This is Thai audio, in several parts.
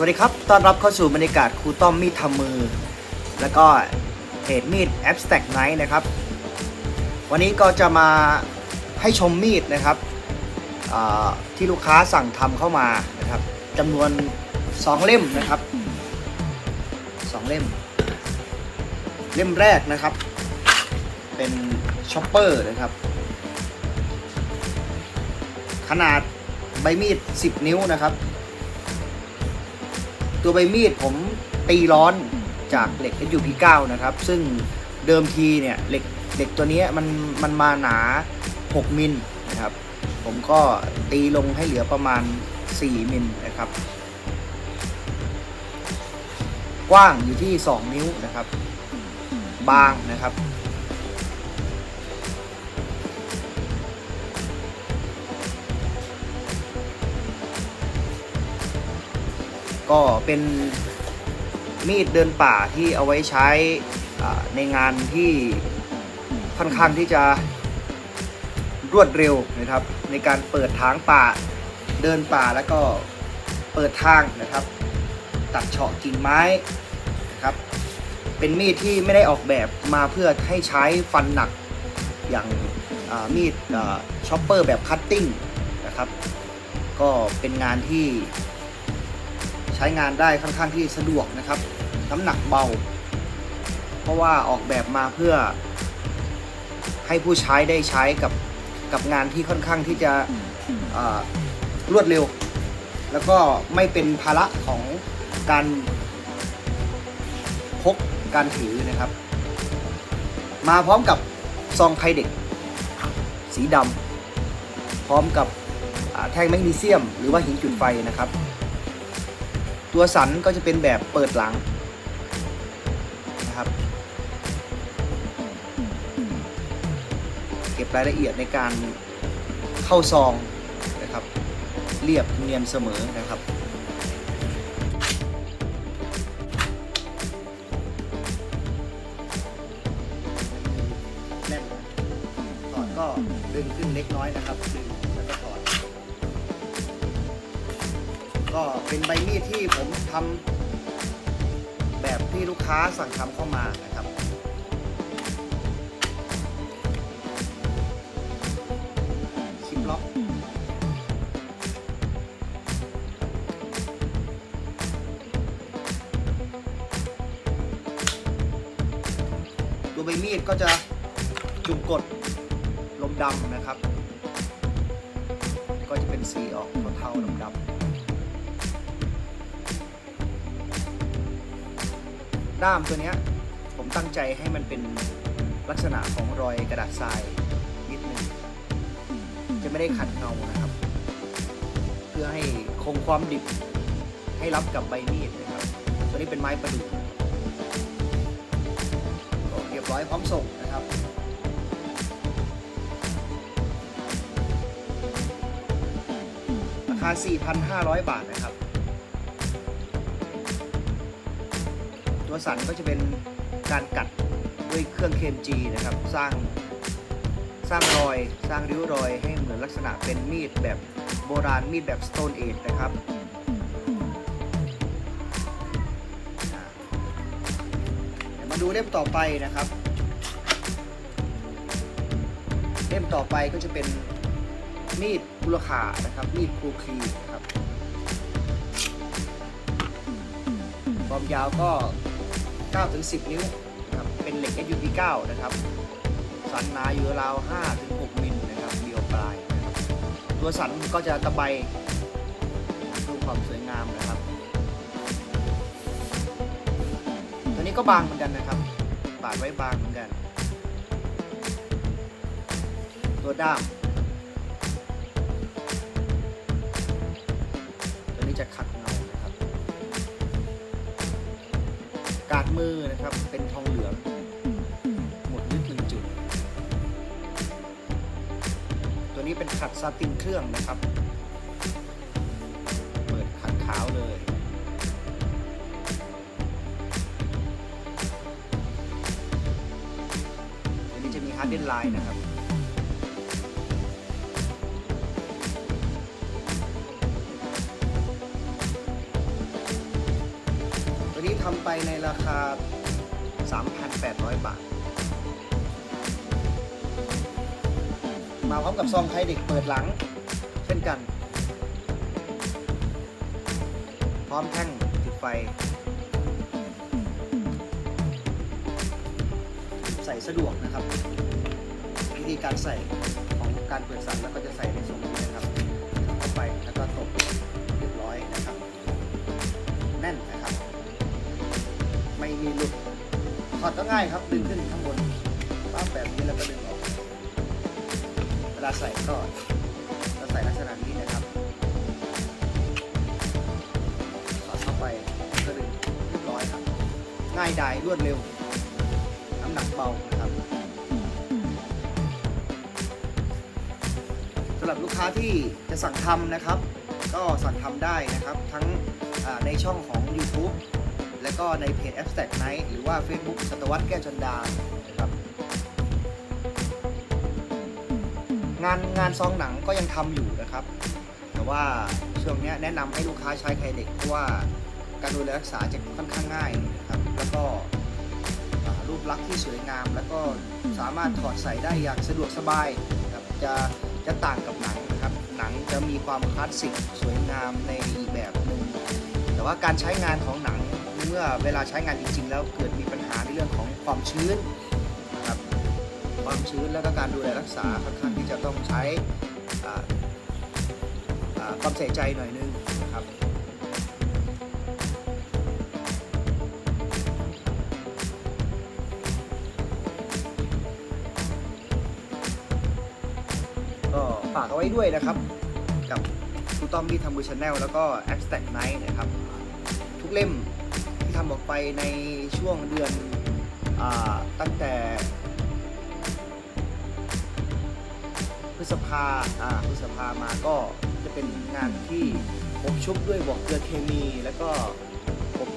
วัสดีครับ ต้อนรับเข้าสู่บรรยากาศครูต้อมมีดทำมือ แล้วก็เพจมีด Abstract Night นะครับ วันนี้ก็จะมาให้ชมมีดนะครับที่ลูกค้าสั่งทำเข้ามานะครับจำนวน 2 เล่มนะครับ 2 เล่ม เล่มแรกนะครับ เป็นช็อปเปอร์นะครับ ขนาดใบมีด 10 นิ้วนะครับ ตัวใบมีดผมตีร้อนจากเหล็ก SUP9 นะครับ ซึ่งเดิมทีเนี่ยเหล็กเหล็กตัวนี้มันมันมาหนา 6 มิลนะครับ ผมก็ตีลงให้เหลือประมาณ 4 มิลนะครับ กว้างอยู่ที่ 2 นิ้วนะครับ บางนะครับ ก็เป็นมีดเดินป่าที่เอาไว้ใช้ในงานที่ค่อนข้างที่จะรวดเร็วนะครับ ในการเปิดทางป่าเดินป่าแล้วก็เปิดทางนะครับ ตัดเฉาะกิ่งไม้นะครับ เป็นมีดที่ไม่ได้ออกแบบมาเพื่อให้ใช้ฟันหนักอย่างมีดช็อปเปอร์แบบคัตติ้งนะครับ ก็เป็นงานที่ ใช้งานได้ค่อนข้างที่สะดวกนะครับ น้ำหนักเบา เพราะว่าออกแบบมาเพื่อ ให้ผู้ใช้ได้ใช้กับกับงานที่ค่อนข้างที่จะรวดเร็ว แล้วก็ไม่เป็นภาระของการพกการถือนะครับ มาพร้อมกับซองไพเด็ก สีดำพร้อมกับแท่งแมกนีเซียม หรือว่าหินจุดไฟนะครับ ตัวสันก็จะเป็นแบบเปิดหลังนะครับ เก็บรายละเอียดในการเข้าซองนะครับ เรียบเนียนเสมอนะครับแน่นถอดก็ดึงขึ้นเล็กน้อยนะครับดึง ก็เป็นใบมีดที่ผมทำแบบที่ลูกค้าสั่งทำเข้ามานะครับ ชิปล็อกตัวใบมีดก็จะจุกกดลมดำนะครับ ก็จะเป็นสีออกเทาๆ ด้ามตัวเนี้ยผมตั้งใจให้มันเป็นลักษณะของรอยกระดาษทรายนิดนึงจะไม่ได้ขัดเงานะครับ เพื่อให้คงความดิบให้รับกับใบมีดนะครับตัวนี้เป็นไม้ประดู่ก็เรียบร้อยพร้อมส่งนะครับราคา4,500 บาทนะครับ ตัวสันก็จะเป็นการกัดด้วยเครื่อง KMG นะครับ สร้างสร้างรอยสร้างริ้วรอยให้เหมือนลักษณะเป็นมีดแบบโบราณมีดแบบ Stone Age นะครับมาดูเล่มต่อไปนะครับ เล่มต่อไปก็จะเป็นมีดกุลขานะครับ มีดครูคลีนะครับความยาวก็ 9-10 นิ้วนะครับเป็นเหล็ก SUP9 นะครับ สันหนาอยู่ราว5-6มิลนะครับเดียวปลายนะครับตัวสันก็จะตะไบดูความสวยงามนะครับ ตัวนี้ก็บางเหมือนกันนะครับปาดไว้บางเหมือนกัน ตัวด้ามตัวนี้จะขัด กาดมือนะครับเป็นทองเหลือง หมดลึกหนึ่งจุด ตัวนี้เป็นขัดซาตินเครื่องนะครับ เปิดขัดขาวเลย ตัวนี้จะมีฮาร์ดเดนไลน์นะครับ ทำไปในราคา 3,800 บาท มาพร้อมกับซองไข่เด็กเปิดหลัง เช่นกัน พร้อมแท่งติดไฟ ใส่สะดวกนะครับ วิธีการใส่ของการเปิดสันแล้วก็จะใส่ในทรงนี้นะครับเข้าไปแล้วก็ตบเรียบร้อยนะครับ แน่นนะครับ ไม่มีหลุดถอดก็ง่ายครับดึงขึ้นข้างบนป้าแบบนี้แล้วก็ดึงออก เวลาใส่ก็จะใส่ลักษณะนี้นะครับสอดเข้าไปก็ดึงเรียบร้อยครับ ง่ายดายรวดเร็ว น้ำหนักเบานะครับสำหรับลูกค้าที่จะสั่งทำนะครับ ก็สั่งทำได้นะครับ ทั้งในช่องของ YouTube และก็ในเพจ Abstract Night หรือว่า Facebook สัตวัตแก้วจันดานะครับงานงานซองหนังก็ยังทำอยู่นะครับ แต่ว่าช่วงเนี้ยแนะนำให้ลูกค้าใช้ไทเด็กเพราะว่าการดูแลรักษาจะค่อนข้างง่ายนะครับแล้วก็อ่ารูปลักษณ์ที่สวยงาม แล้วก็สามารถถอดใส่ได้อย่างสะดวกสบายนะครับจะจะต่างกับหนังนะครับ หนังจะมีความคลาสสิกสวยงามในอีกแบบหนึ่งแต่ว่าการใช้งานของหนัง เมื่อเวลาใช้งานจริงๆ แล้วเกิดมีปัญหาในเรื่องของความชื้นนะครับความชื้นแล้วก็การดูแลรักษาค่อนข้างที่จะต้องใช้ความใส่ใจหน่อยนึงนะครับก็ฝากเอาไว้ด้วยนะครับ กับครูต้อมที่ทำบูชาแนลแล้วก็ Abstract Night นะครับ ทุกเล่ม ทำออกไปในช่วงเดือนอตั้งแต่ พฤษภาอ่าพฤษภามาก็จะเป็นงานที่อบชุบด้วยบอกเกลือเคมี แล้วก็อบ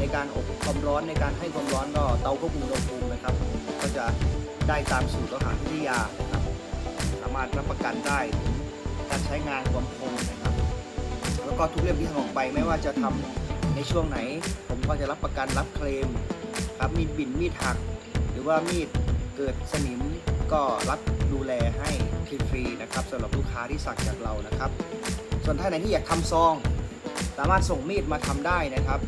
ในการอบความร้อนในการให้ความร้อนก็เตาควบคุมอุณหภูมินะครับ ก็จะได้ตามสูตรอาหารวิทยานะครับสามารถรับประกันได้การใช้งานความคมนะครับ แล้วก็ทุกเล่มที่ทำออกไปไม่ว่าจะทำ ในช่วงไหน ผมก็จะรับประกันรับเคลมครับมีดบินมีดหัก หรือว่ามีดเกิดสนิมก็รับดูแลให้ฟรีๆนะครับสำหรับลูกค้าที่สั่งจากเรานะครับ ส่วนท่านไหนที่อยากทำซอง สามารถส่งมีดมาทำได้นะครับ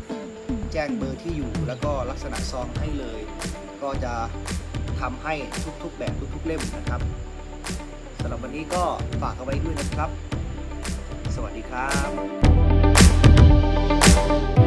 แจ้งเบอร์ที่อยู่แล้วก็ลักษณะซองให้เลย ก็จะทำให้ทุกๆแบบทุกๆเล่มนะครับสำหรับวันนี้ก็ฝากเอาไว้ด้วยนะครับ สวัสดีครับ Música